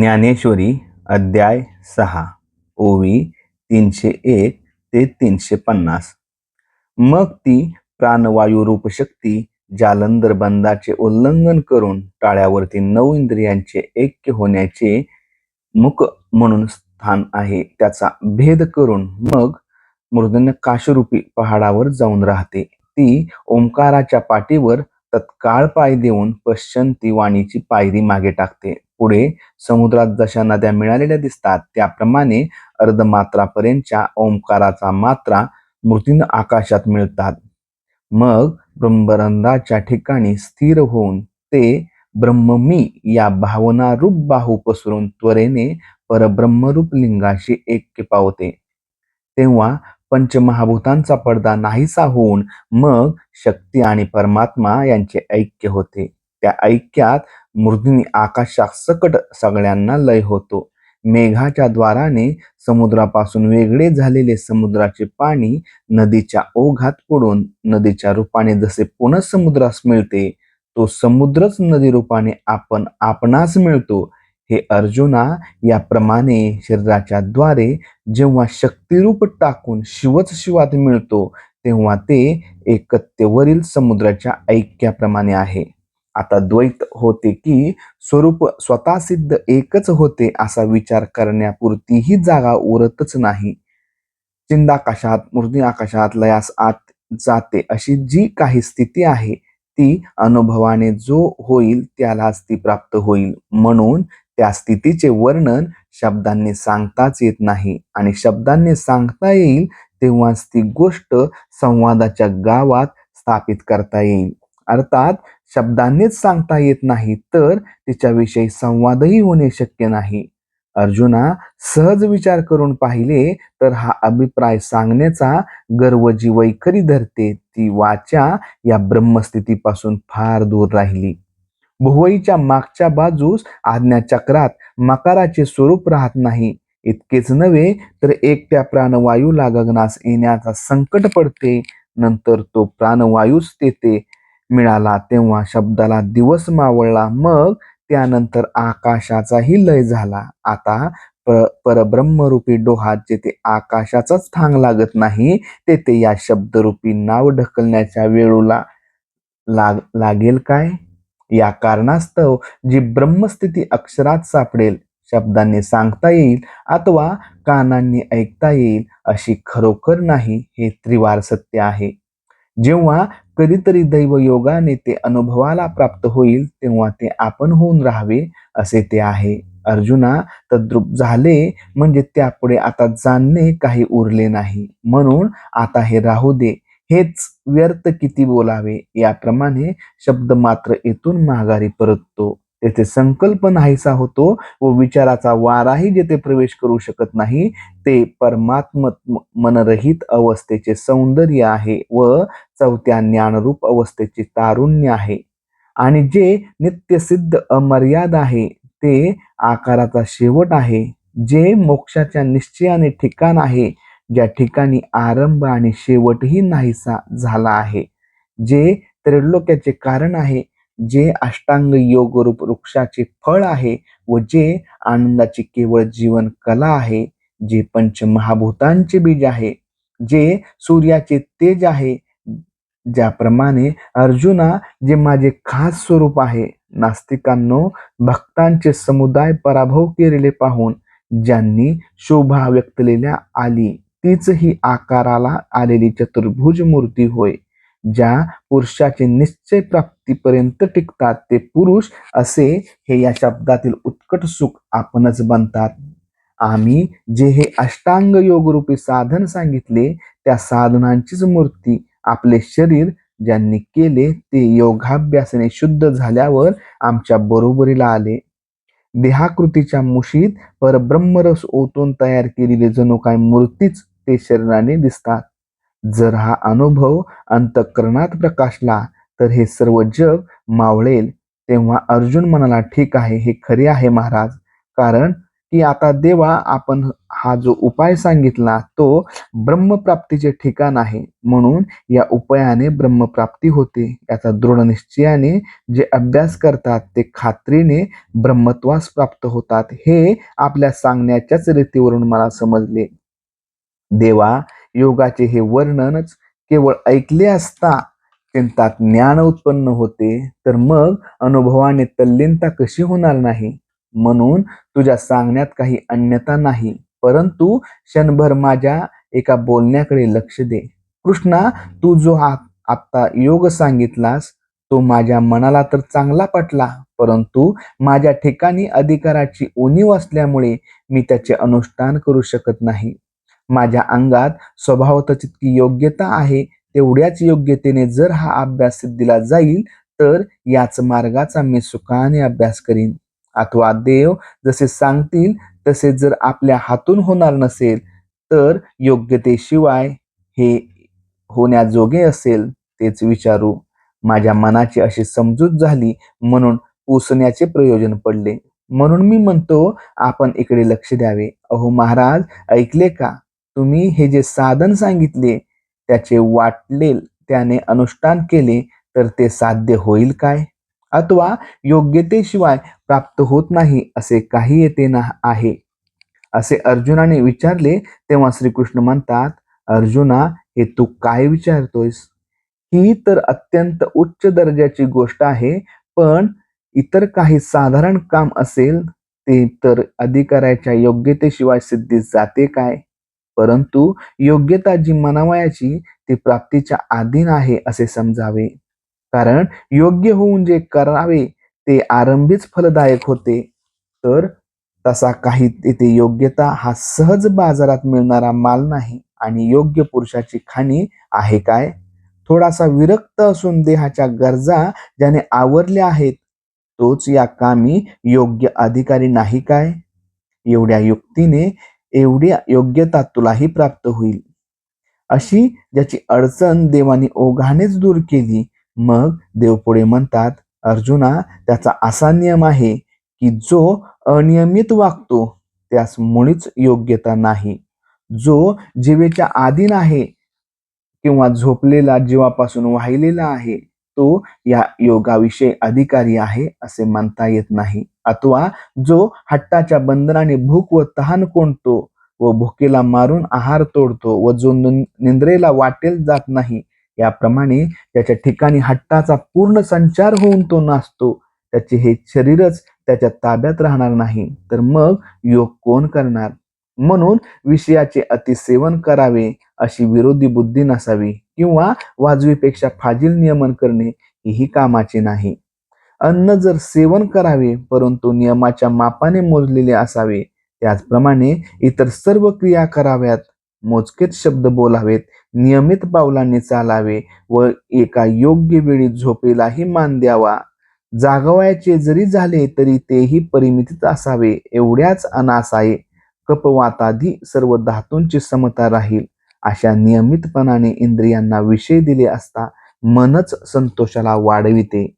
ज्ञानेश्वरी अध्याय सहा ओवी तीनशे एक ते तीनशे पन्नास. मग ती प्राणवायू रूपशक्ती जालंधर बंदाचे उल्लंघन करून टाळ्यावरती नऊ इंद्रियांचे ऐक्य होण्याचे मुक म्हणून स्थान आहे त्याचा भेद करून मग मृदन काशरूपी पहाडावर जाऊन राहते. ती ओंकाराच्या पाठीवर तत्काळ पाय देऊन पश्चंती वाणीची पायरी मागे टाकते. पुढे समुद्रात जशा नद्या मिळालेल्या दिसतात त्याप्रमाणे अर्धमात्रापर्यंतच्या ओंकाराचा मात्रा मृतीन आकाशात मिळतात. मग ब्रह्मरंधाच्या ठिकाणी स्थिर होऊन ते ब्रह्ममी या भावनारूप बाहू पसरून त्वरेने परब्रह्मरूप लिंगाशी ऐक्य पावते. तेव्हा पंचमहाभूतांचा पडदा नाहीसा होऊन मग शक्ती आणि परमात्मा यांचे ऐक्य होते. त्या ऐक्यात मृदिनी आकाशासकट सगळ्यांना लय होतो. मेघाच्या द्वाराने समुद्रापासून वेगळे झालेले समुद्राचे पाणी नदीच्या ओघात पडून नदीच्या रूपाने जसे पुन्हा समुद्रास मिळते तो समुद्रच नदी रूपाने आपण आपणास मिळतो हे अर्जुना याप्रमाणे शरीराच्या द्वारे जेव्हा शक्तिरूप टाकून शिवच शिवात मिळतो तेव्हा ते एकत्तेवरील समुद्राच्या ऐक्याप्रमाणे आहे. आता द्वैत होते की स्वरूप स्वतः सिद्ध एकच होते असा विचार करण्यापुरतीही जागा उरतच नाही. चिंदाकाशात मूर्ती आकाशात लयास आत जाते अशी जी काही स्थिती आहे ती अनुभवाने जो होईल त्यालाच ती प्राप्त होईल. म्हणून त्या स्थितीचे वर्णन शब्दांनी सांगताच येत नाही आणि शब्दांनी सांगता येईल तेव्हाच ती गोष्ट संवादाच्या गावात स्थापित करता येईल. अर्थात शब्दांनीच सांगता येत नाही तर तिच्याविषयी संवादही होणे शक्य नाही. अर्जुना सहज विचार करून पाहिले तर हा अभिप्राय सांगण्याचा गर्व जी वैखरी धरते ती वाचा या ब्रह्मस्थितीपासून फार दूर राहिली. भुवईच्या मागच्या बाजूस आज्ञाचक्रात मकाराचे स्वरूप राहत नाही. इतकेच नव्हे तर एकट्या प्राणवायूला गगनास येण्याचा संकट पडते. नंतर तो प्राणवायूच तेथे मिळाला तेव्हा शब्दाला दिवस मावळला मग त्यानंतर आकाशाचाही लय झाला. आता पर परब्रह्मरूपी डोहात जेथे आकाशाचाच थांग लागत नाही तेथे या शब्दरूपी नाव ढकलण्याच्या वेळूला लाग लागेल काय? या कारणास्तव जी ब्रह्मस्थिती अक्षरात सापडेल शब्दांनी सांगता येईल अथवा कानांनी ऐकता येईल अशी खरोखर नाही हे त्रिवार सत्य आहे. जेव्हा कधीतरी दैवयोगाने ते अनुभवाला प्राप्त होईल तेव्हा ते आपण होऊन राहावे असे ते आहे. अर्जुना तद्रुप झाले म्हणजे त्यापुढे आता जाणणे काही उरले नाही. म्हणून आता हे राहू दे. हेच व्यर्थ किती बोलावे. याप्रमाणे शब्द मात्र येथून माघारी परततो. तेथे संकल्प नाहीसा होतो व विचाराचा वाराही जेथे प्रवेश करू शकत नाही ते परमात्म मनरहित अवस्थेचे सौंदर्य आहे व चौथ्या ज्ञानरूप अवस्थेचे तारुण्य आहे. आणि जे नित्यसिद्ध अमर्याद आहे ते आकाराचा शेवट आहे. जे मोक्षाच्या निश्चयाने ठिकाण आहे ज्या ठिकाणी आरंभ आणि शेवटही नाहीसा झाला आहे. जे त्रैलोक्याचे कारण आहे जे अष्टांग योग रूप वृक्षाचे फळ आहे व जे आनंदाची केवळ जीवन कला आहे जे पंचमहाभूतांचे बीज आहे जे सूर्याचे तेज आहे ज्याप्रमाणे अर्जुना जे माझे खास स्वरूप आहे नास्तिकांनो भक्तांचे समुदाय पराभव केलेले पाहून ज्यांनी शोभा व्यक्तलेल्या आली तीच ही आकाराला आलेली चतुर्भुज मूर्ती होय ज्या पुरुषाचे निश्चय प्राप्त प्राप्तीपर्यंत टिकतात ते पुरुष असे हे या शब्दातील उत्कट सुख आपणच बनतात. आम्ही जे हे अष्टांग योगरूपी साधन सांगितले त्या साधनांचीच मूर्ती आपले शरीर ज्यांनी केले ते योगाभ्यासाने शुद्ध झाल्यावर आमच्या बरोबरीला आले. देहाकृतीच्या मुशीत परब्रह्मरस ओतून तयार केलेली जणू काय मूर्तीच ते शरीराने दिसतात. जर हा अनुभव अंतकरणात प्रकाशला तर हे सर्व जग मावळेल तेव्हा अर्जुन म्हणाला ठीक आहे हे खरे आहे महाराज. कारण की आता देवा आपण हा जो उपाय सांगितला तो ब्रह्मप्राप्तीचे ठिकाण आहे. म्हणून या उपायाने ब्रह्मप्राप्ती होते. याचा दृढ निश्चयाने जे अभ्यास करतात ते खात्रीने ब्रह्मत्वास प्राप्त होतात. हे आपल्या सांगण्याच्याच रीतीवरून मला समजले. देवा योगाचे हे वर्णनच केवळ ऐकले असता चिंतात ज्ञान उत्पन्न होते तर मग अनुभवाने तल्लीनता कशी होणार नाही? म्हणून तुझ्या सांगण्यात काही अन्यता नाही परंतु क्षणभर माझ्या एका बोलण्याकडे लक्ष दे. कृष्णा तू जो हा आत्ता योग सांगितलास तो माझ्या मनाला तर चांगला पटला परंतु माझ्या ठिकाणी अधिकाराची उणीव असल्यामुळे मी त्याचे अनुष्ठान करू शकत नाही. माझ्या अंगात स्वभावतः जितकी योग्यता आहे तेवढ्याच योग्यतेने जर हा अभ्यास सिद्धीला जाईल तर याच मार्गाचा मी सुखाने अभ्यास करीन. अथवा देव जसे सांगतील तसे जर आपल्या हातून होणार नसेल तर योग्यतेशिवाय हे होण्याजोगे असेल तेच विचारू. माझ्या मनाची अशी समजूत झाली म्हणून पुसण्याचे प्रयोजन पडले. म्हणून मी म्हणतो आपण इकडे लक्ष द्यावे. अहो महाराज ऐकले का? तुम्ही हे जे साधन सांगितले त्याचे वाटलेल त्याने अनुष्ठान केले तर ते साध्य होईल काय? अथवा योग्यतेशिवाय प्राप्त होत नाही असे काही येते ना आहे? असे अर्जुनाने विचारले तेव्हा श्रीकृष्ण म्हणतात अर्जुना हे तू काय विचारतोयस? ही तर अत्यंत उच्च दर्जाची गोष्ट आहे पण इतर काही साधारण काम असेल ते तर अधिकाऱ्याच्या योग्यतेशिवाय सिद्धी जाते काय? परंतु योग्यता जी मनावयाची ती प्राप्तीच्या आधीन आहे असे समजावे. कारण योग्य होऊन जे करावे ते आरंभीच फलदायक होते. तर तसा काही तेथे योग्यता हा सहज बाजारात मिळणारा माल नाही आणि योग्य पुरुषाची खाणी आहे काय? थोडासा विरक्त असून देहाच्या गरजा ज्याने आवरल्या आहेत तोच या कामी योग्य अधिकारी नाही काय? एवढ्या युक्तीने एवढी योग्यता तुलाही प्राप्त होईल. अशी ज्याची अडचण देवाने ओघानेच दूर केली मग देव पुढे म्हणतात अर्जुना त्याचा असा नियम आहे की जो अनियमित वागतो त्यास मुळीच योग्यता नाही. जो जीवेच्या आधीन आहे किंवा झोपलेला जीवापासून वाहिलेला आहे तो या योगाविषयी अधिकारी आहे असे म्हणता येत नाही. अथवा जो हट्टाच्या बंधनाने भूक व तहान कोणतो व भुकेला मारून आहार तोडतो व जो निंद्रेला वाटेल जात नाही याप्रमाणे त्याच्या ठिकाणी हट्टाचा पूर्ण संचार होऊन तो नाचतो. त्याचे हे शरीरच त्याच्या ताब्यात राहणार नाही. तर मग योग कोण करणार? म्हणून विषयाचे अतिसेवन करावे अशी विरोधी बुद्धी नसावी किंवा वाजवीपेक्षा फाजील नियमन करणे ही कामाचे नाही. अन्न जर सेवन करावे परंतु नियमाच्या मापाने मोजलेले असावे त्याचप्रमाणे इतर सर्व क्रिया कराव्यात. मोजकेच शब्द बोलावेत नियमित पावलांनी चालावे व एका योग्य वेळी झोपेलाही मान द्यावा. जागवायचे जरी झाले तरी तेही परिमितीत असावे एवढ्याच अनासाये. कपवाताधी सर्व धातूंची समता राहील. अशा नियमितपणाने इंद्रियांना विषय दिले असता मनच संतोषाला वाढविते.